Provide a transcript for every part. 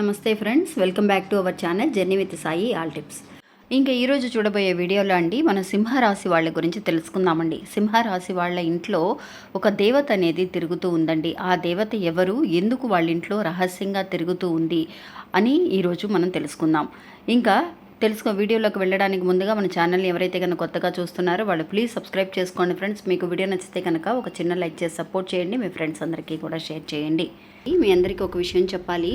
నమస్తే friends welcome back to our channel journey with Sai all tips. ఇంకా ఈరోజు చూడబోయే వీడియోలో అండి మన సింహరాశి వాళ్ళ గురించి తెలుసుకుందామండి. సింహరాశి వాళ్ళ ఇంట్లో ఒక దేవత అనేది తిరుగుతూ ఉందండి. ఆ దేవత ఎవరు? ఎందుకు వాళ్ళ ఇంట్లో రహస్యంగా తిరుగుతూ ఉంది అని ఈరోజు మనం తెలుసుకుందాం. ఇంకా తెలుసుకో వీడియోలోకి వెళ్ళడానికి ముందుగా మన ఛానల్ని ఎవరైతే కనుక కొత్తగా చూస్తున్నారో వాళ్ళు ప్లీజ్ సబ్స్క్రైబ్ చేసుకోండి ఫ్రెండ్స్. మీకు వీడియో నచ్చితే కనుక ఒక చిన్న లైక్ చేసి సపోర్ట్ చేయండి. మీ ఫ్రెండ్స్ అందరికీ కూడా షేర్ చేయండి. మీ అందరికీ ఒక విషయం చెప్పాలి.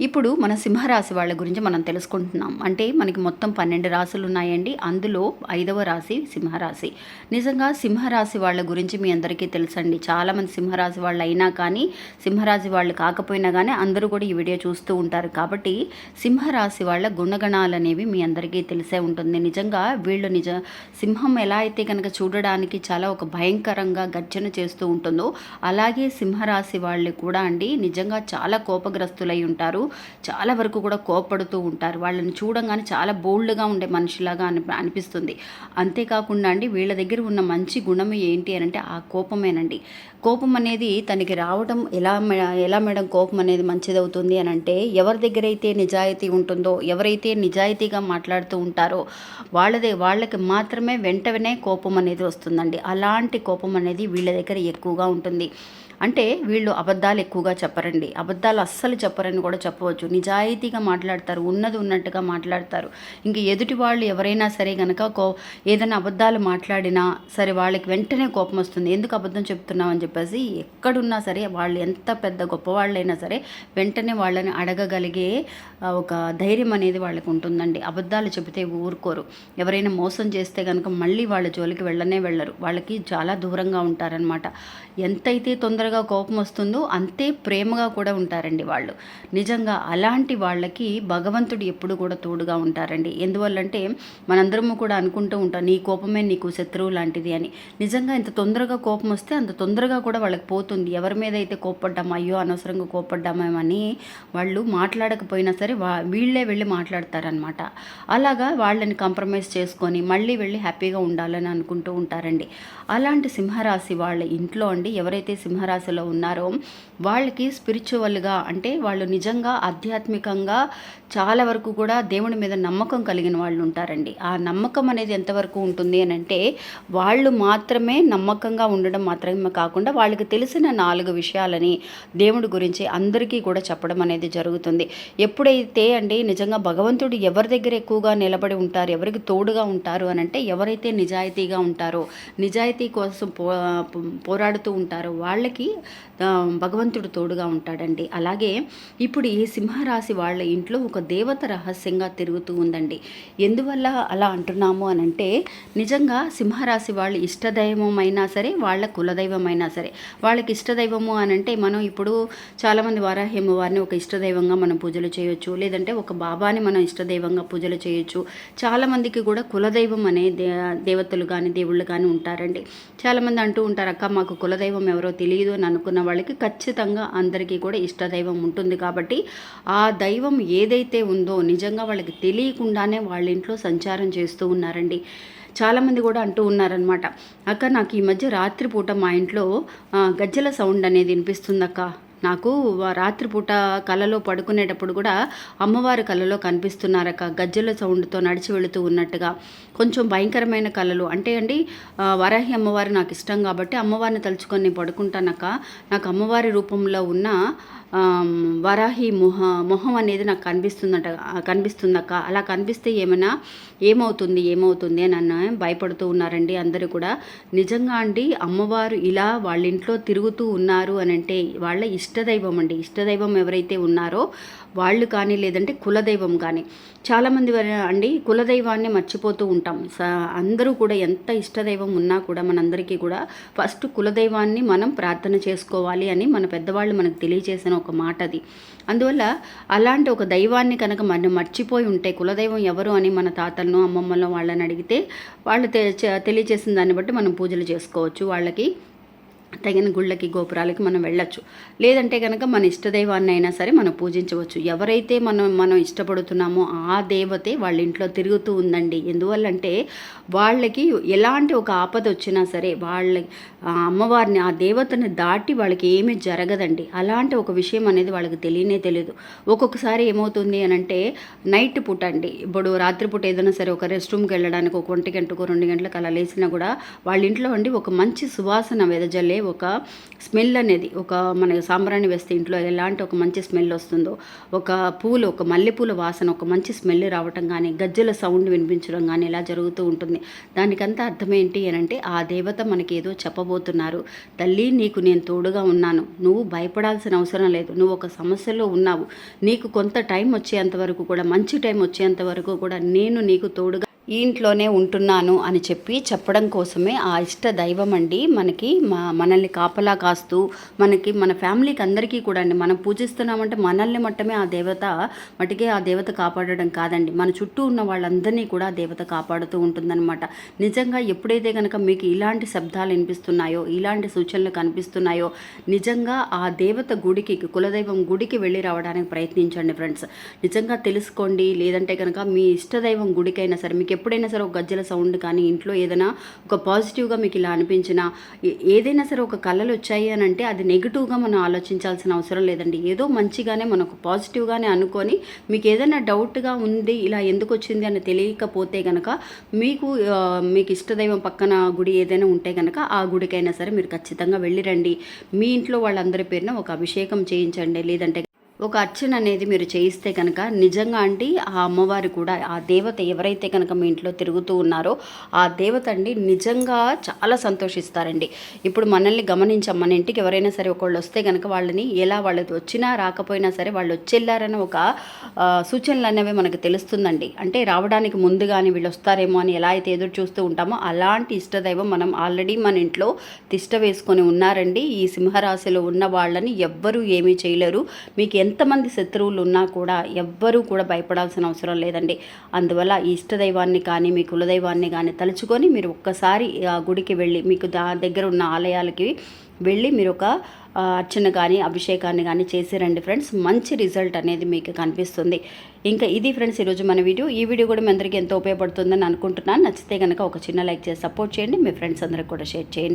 ఇప్పుడు మన సింహరాశి వాళ్ళ గురించి మనం తెలుసుకుంటున్నాం. అంటే మనకి మొత్తం పన్నెండు రాశులు ఉన్నాయండి. అందులో ఐదవ రాశి సింహరాశి. నిజంగా సింహరాశి వాళ్ళ గురించి మీ అందరికీ తెలుసండి. చాలామంది సింహరాశి వాళ్ళు అయినా కానీ సింహరాశి వాళ్ళు కాకపోయినా కానీ అందరూ కూడా ఈ వీడియో చూస్తూ ఉంటారు. కాబట్టి సింహరాశి వాళ్ళ గుణగణాలు అనేవి మీ అందరికీ తెలిసే ఉంటుంది. నిజంగా వీళ్ళు నిజ సింహం ఎలా అయితే కనుక చూడడానికి చాలా ఒక భయంకరంగా గర్జన చేస్తూ ఉంటుందో అలాగే సింహరాశి వాళ్ళు కూడా అండి నిజంగా చాలా కోపగ్రస్తులై ఉంటారు. చాలా వరకు కూడా కోపడుతూ ఉంటారు. వాళ్ళని చూడంగానే చాలా బోల్డ్గా ఉండే మనిషిలాగా అని అనిపిస్తుంది. అంతేకాకుండా అండి వీళ్ళ దగ్గర ఉన్న మంచి గుణం ఏంటి అని అంటే ఆ కోపమేనండి. కోపం అనేది తనకి రావడం ఎలా ఎలా మేడం కోపం అనేది మంచిదవుతుంది అని అంటే ఎవరి దగ్గర అయితే నిజాయితీ ఉంటుందో ఎవరైతే నిజాయితీగా మాట్లాడుతూ ఉంటారో వాళ్ళదే వాళ్ళకి మాత్రమే వెంటనే కోపం అనేది వస్తుందండి. అలాంటి కోపం అనేది వీళ్ళ దగ్గర ఎక్కువగా ఉంటుంది. అంటే వీళ్ళు అబద్ధాలు ఎక్కువగా చెప్పరండి. అబద్ధాలు అస్సలు చెప్పరని కూడా చెప్పవచ్చు. నిజాయితీగా మాట్లాడతారు ఉన్నది ఉన్నట్టుగా మాట్లాడతారు. ఇంక ఎదుటి వాళ్ళు ఎవరైనా సరే కనుక కో ఏదైనా అబద్ధాలు మాట్లాడినా సరే వాళ్ళకి వెంటనే కోపం వస్తుంది. ఎందుకు అబద్ధం చెప్తున్నావు అని చెప్పేసి ఎక్కడున్నా సరే వాళ్ళు ఎంత పెద్ద గొప్పవాళ్ళైనా సరే వెంటనే వాళ్ళని అడగగలిగే ఒక ధైర్యం అనేది వాళ్ళకి ఉంటుందండి. అబద్ధాలు చెబితే ఊరుకోరు. ఎవరైనా మోసం చేస్తే కనుక మళ్ళీ వాళ్ళ జోలికి వెళ్ళనే వెళ్ళరు. వాళ్ళకి చాలా దూరంగా ఉంటారనమాట ఎంతైతే తొందరగా కోపం వస్తుందో అంతే ప్రేమగా కూడా ఉంటారండి వాళ్ళు. నిజంగా అలాంటి వాళ్ళకి భగవంతుడు ఎప్పుడు కూడా తోడుగా ఉంటారండి. ఎందువల్లంటే మనందరము కూడా అనుకుంటూ ఉంటాం నీ కోపమే నీకు శత్రువు లాంటిది అని. నిజంగా ఇంత తొందరగా కోపం వస్తే అంత తొందరగా కూడా వాళ్ళకి పోతుంది. ఎవరి మీద అయితే కోప్పడ్డామో అయ్యో అనవసరంగా కోప్పడ్డామని వాళ్ళు మాట్లాడకపోయినా సరే వా వీళ్ళే వెళ్ళి మాట్లాడతారనమాట అలాగా వాళ్ళని కాంప్రమైజ్ చేసుకొని మళ్ళీ వెళ్ళి హ్యాపీగా ఉండాలని అనుకుంటూ ఉంటారండి. అలాంటి సింహరాశి వాళ్ళ ఇంట్లో అండి ఎవరైతే సింహరాశిలో ఉన్నారో వాళ్ళకి స్పిరిచువల్గా అంటే వాళ్ళు నిజంగా ఆధ్యాత్మికంగా చాలా వరకు కూడా దేవుడి మీద నమ్మకం కలిగిన వాళ్ళు ఉంటారండి. ఆ నమ్మకం అనేది ఎంతవరకు ఉంటుంది అని అంటే వాళ్ళు మాత్రమే నమ్మకంగా ఉండడం మాత్రమే కాకుండా వాళ్ళకి తెలిసిన నాలుగు విషయాలని దేవుడి గురించి అందరికీ కూడా చెప్పడం అనేది జరుగుతుంది. ఎప్పుడైతే అండి నిజంగా భగవంతుడు ఎవరి దగ్గర ఎక్కువగా నిలబడి ఉంటారు ఎవరికి తోడుగా ఉంటారు అని అంటే ఎవరైతే నిజాయితీగా ఉంటారో నిజాయితీ కోసం పో పోరాడుతూ ఉంటారో వాళ్ళకి భగవంతుడు తోడుగా ఉంటాడండి. అలాగే ఇప్పుడు ఈ సింహరాశి వాళ్ళ ఇంట్లో ఒక దేవత రహస్యంగా తిరుగుతూ ఉందండి. ఎందువల్ల అలా అంటున్నాము అని అంటే నిజంగా సింహరాశి వాళ్ళ ఇష్టదైవం అయినా సరే వాళ్ళ కులదైవం అయినా సరే వాళ్ళకి ఇష్టదైవము అని అంటే మనం ఇప్పుడు చాలామంది వారాహ్యము వారిని ఒక ఇష్టదైవంగా మనం పూజలు చేయొచ్చు లేదంటే ఒక బాబాని మనం ఇష్టదైవంగా పూజలు చేయొచ్చు. చాలామందికి కూడా కులదైవం అనే దే దేవతలు కానీ దేవుళ్ళు కానీ ఉంటారండి. చాలామంది అంటూ ఉంటారు అక్క మాకు కులదైవం ఎవరో తెలియదు అని అనుకున్న వాళ్ళకి ఖచ్చితంగా అందరికీ కూడా ఇష్టదైవం ఉంటుంది కాబట్టి ఆ దైవం ఏదైతే ఉందో నిజంగా వాళ్ళకి తెలియకుండానే వాళ్ళ ఇంట్లో సంచారం చేస్తూ ఉన్నారండి. చాలామంది కూడా అంటూ ఉన్నారనమాట అక్క నాకు ఈ మధ్య రాత్రిపూట మా ఇంట్లో గజ్జల సౌండ్ అనేది వినిపిస్తుంది అక్క నాకు రాత్రిపూట కలలో పడుకునేటప్పుడు కూడా అమ్మవారి కలలో కనిపిస్తున్నారక్క. గజ్జల సౌండ్తో నడిచి వెళుతూ ఉన్నట్టుగా. కొంచెం భయంకరమైన కళలు అంటే అండి వరాహి అమ్మవారు నాకు ఇష్టం కాబట్టి అమ్మవారిని తలుచుకొని పడుకుంటానక్క. నాకు అమ్మవారి రూపంలో ఉన్న వరాహి మొహ మొహం అనేది నాకు కనిపిస్తుందట కనిపిస్తుందక్క. అలా కనిపిస్తే ఏమైనా ఏమవుతుంది ఏమవుతుంది అని అన్న భయపడుతూ ఉన్నారండి అందరూ కూడా. నిజంగా అండి అమ్మవారు ఇలా వాళ్ళ ఇంట్లో తిరుగుతూ ఉన్నారు అని అంటే వాళ్ళ ఇష్టదైవం అండి. ఇష్టదైవం ఎవరైతే ఉన్నారో వాళ్ళు కానీ లేదంటే కులదైవం కానీ. చాలామంది వర- అండి కులదైవాన్ని మర్చిపోతూ ఉంటాం. స అందరూ కూడా ఎంత ఇష్టదైవం ఉన్నా కూడా మనందరికీ కూడా ఫస్ట్ కులదైవాన్ని మనం ప్రార్థన చేసుకోవాలి అని మన పెద్దవాళ్ళు మనకు తెలియజేసిన ఒక మాట అది అందువల్ల అలాంటి ఒక దైవాన్ని కనుక మనం మర్చిపోయి ఉంటే కులదైవం ఎవరు అని మన తాతలను అమ్మమ్మలను వాళ్ళని అడిగితే వాళ్ళు తె- తెలియజేసిన దాన్ని బట్టి మనం పూజలు చేసుకోవచ్చు. వాళ్ళకి తగిన గుళ్ళకి గోపురాలకి మనం వెళ్ళొచ్చు. లేదంటే కనుక మన ఇష్టదైవాన్ని అయినా సరే మనం పూజించవచ్చు. ఎవరైతే మనం మనం ఇష్టపడుతున్నామో ఆ దేవతే వాళ్ళ ఇంట్లో తిరుగుతూ ఉందండి. ఎందువల్లంటే వాళ్ళకి ఎలాంటి ఒక ఆపద వచ్చినా సరే వాళ్ళ ఆ అమ్మవారిని ఆ దేవతని దాటి వాళ్ళకి ఏమీ జరగదండి. అలాంటి ఒక విషయం అనేది వాళ్ళకి తెలియనే తెలియదు ఒక్కొక్కసారి ఏమవుతుంది అని అంటే నైట్ పూట అండి. ఇప్పుడు రాత్రిపూట ఏదైనా సరే ఒక రెస్ట్ రూమ్కి వెళ్ళడానికి ఒక ఒంటి గంటకు రెండు గంటలకు అలా లేచినా కూడా వాళ్ళ ఇంట్లో అండి ఒక మంచి సువాసన వెదజల్లే ఒక స్మెల్ అనేది ఒక మన సాంబ్రాణి వేస్తే ఇంట్లో ఎలాంటి ఒక మంచి స్మెల్ వస్తుందో ఒక పూలు ఒక మల్లెపూల వాసన ఒక మంచి స్మెల్ రావటం కానీ గజ్జల సౌండ్ వినిపించడం కానీ ఇలా జరుగుతూ ఉంటుంది. దానికంతా అర్థం ఏంటి అని అంటే ఆ దేవత మనకి ఏదో చెప్పబోతున్నారు. తల్లి నీకు నేను తోడుగా ఉన్నాను. నువ్వు భయపడాల్సిన అవసరం లేదు. నువ్వు ఒక సమస్యలో ఉన్నావు. నీకు కొంత టైం వచ్చేంత వరకు కూడా మంచి టైం వచ్చేంత వరకు కూడా నేను నీకు తోడుగా ఈ ఇంట్లోనే ఉంటున్నాను అని చెప్పి చెప్పడం కోసమే ఆ ఇష్ట దైవం అండి. మనకి మా మనల్ని కాపలా కాస్తూ మనకి మన ఫ్యామిలీకి అందరికీ కూడా అండి. మనం పూజిస్తున్నామంటే మనల్ని మట్టమే ఆ దేవత మటుకే ఆ దేవత కాపాడడం కాదండి. మన చుట్టూ ఉన్న వాళ్ళందరినీ కూడా ఆ దేవత కాపాడుతూ ఉంటుందన్నమాట. నిజంగా ఎప్పుడైతే కనుక మీకు ఇలాంటి శబ్దాలు వినిపిస్తున్నాయో ఇలాంటి సూచనలు కనిపిస్తున్నాయో నిజంగా ఆ దేవత గుడికి కులదైవం గుడికి వెళ్ళి రావడానికి ప్రయత్నించండి ఫ్రెండ్స్. నిజంగా తెలుసుకోండి. లేదంటే కనుక మీ ఇష్టదైవం గుడికైనా సరే మీకు ఎప్పుడైనా సరే ఒక గజ్జల సౌండ్ కానీ ఇంట్లో ఏదైనా ఒక పాజిటివ్గా మీకు ఇలా అనిపించినా ఏదైనా సరే ఒక కళలు వచ్చాయి అని అంటే అది నెగిటివ్గా మనం ఆలోచించాల్సిన అవసరం లేదండి. ఏదో మంచిగానే మనకు పాజిటివ్గానే అనుకొని మీకు ఏదైనా డౌట్గా ఉంది ఇలా ఎందుకు వచ్చింది అని తెలియకపోతే కనుక మీకు మీకు ఇష్టదైవం పక్కన గుడి ఏదైనా ఉంటే కనుక ఆ గుడికైనా సరే మీరు ఖచ్చితంగా వెళ్ళిరండి మీ ఇంట్లో వాళ్ళందరి పేరున ఒక అభిషేకం చేయించండి. లేదంటే ఒక అర్చన అనేది మీరు చేయిస్తే కనుక నిజంగా అండి ఆ అమ్మవారు కూడా ఆ దేవత ఎవరైతే కనుక మీ ఇంట్లో తిరుగుతూ ఉన్నారో ఆ దేవత అండి నిజంగా చాలా సంతోషిస్తారండి. ఇప్పుడు మనల్ని గమనించాం మన ఇంటికి ఎవరైనా సరే ఒకళ్ళు వస్తే కనుక వాళ్ళని ఎలా వాళ్ళకి వచ్చినా రాకపోయినా సరే వాళ్ళు వచ్చేళ్ళారని ఒక సూచనలు అనేవి మనకు తెలుస్తుందండి. అంటే రావడానికి ముందుగానే వీళ్ళు వస్తారేమో అని ఎలా అయితే ఎదురు చూస్తూ ఉంటామో అలాంటి ఇష్టదైవం మనం ఆల్రెడీ మన ఇంట్లో తిష్ట వేసుకొని ఉన్నారండి. ఈ సింహరాశిలో ఉన్న వాళ్ళని ఎవ్వరూ ఏమీ చేయలేరు. మీకు ఎంత ఎంతమంది శత్రువులు ఉన్నా కూడా ఎవ్వరూ కూడా భయపడాల్సిన అవసరం లేదండి. అందువల్ల ఇష్టదైవాన్ని కానీ మీ కులదైవాన్ని కానీ తలుచుకొని మీరు ఒక్కసారి ఆ గుడికి వెళ్ళి మీకు దా దగ్గర ఉన్న ఆలయాలకి వెళ్ళి మీరు ఒక అర్చన కానీ అభిషేకాన్ని కానీ చేసిరండి ఫ్రెండ్స్. మంచి రిజల్ట్ అనేది మీకు కనిపిస్తుంది. ఇంకా ఇది ఫ్రెండ్స్ ఈరోజు మన వీడియో. ఈ వీడియో కూడా మీ అందరికీ ఎంతో ఉపయోగపడుతుందని అనుకుంటున్నాను. నచ్చితే కనుక ఒక చిన్న లైక్ చేసి సపోర్ట్ చేయండి. మీ ఫ్రెండ్స్ అందరికి కూడా షేర్ చేయండి.